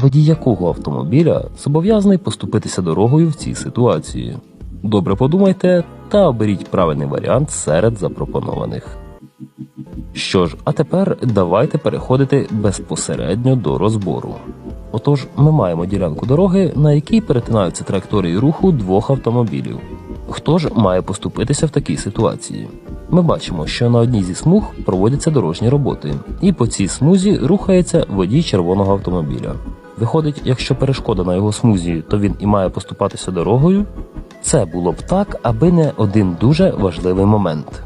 водій якого автомобіля зобов'язаний поступитися дорогою в цій ситуації. Добре подумайте та оберіть правильний варіант серед запропонованих. Що ж, а тепер давайте переходити безпосередньо до розбору. Отож, ми маємо ділянку дороги, на якій перетинаються траєкторії руху двох автомобілів. Хто ж має поступитися в такій ситуації? Ми бачимо, що на одній зі смуг проводяться дорожні роботи, і по цій смузі рухається водій червоного автомобіля. Виходить, якщо перешкода на його смузі, то він і має поступатися дорогою. Це було б так, аби не один дуже важливий момент.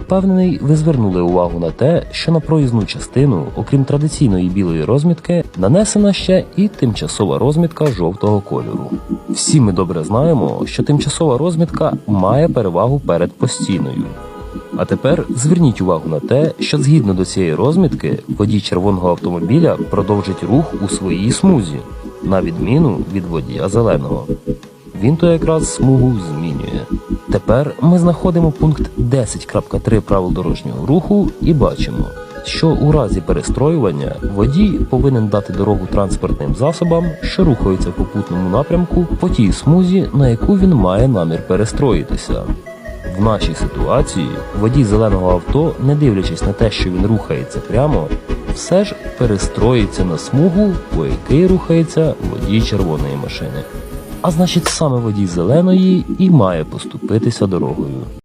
Впевнений, ви звернули увагу на те, що на проїзну частину, окрім традиційної білої розмітки, нанесена ще і тимчасова розмітка жовтого кольору. Всі ми добре знаємо, що тимчасова розмітка має перевагу перед постійною. А тепер зверніть увагу на те, що згідно до цієї розмітки водій червоного автомобіля продовжить рух у своїй смузі, на відміну від водія зеленого. Він то якраз смугу змінює. Тепер ми знаходимо пункт 10.3 правил дорожнього руху і бачимо, що у разі перестроювання водій повинен дати дорогу транспортним засобам, що рухаються в попутному напрямку по тій смузі, на яку він має намір перестроїтися. В нашій ситуації водій зеленого авто, не дивлячись на те, що він рухається прямо, все ж перестроїться на смугу, по якій рухається водій червоної машини. А значить, саме водій зеленої і має поступитися дорогою.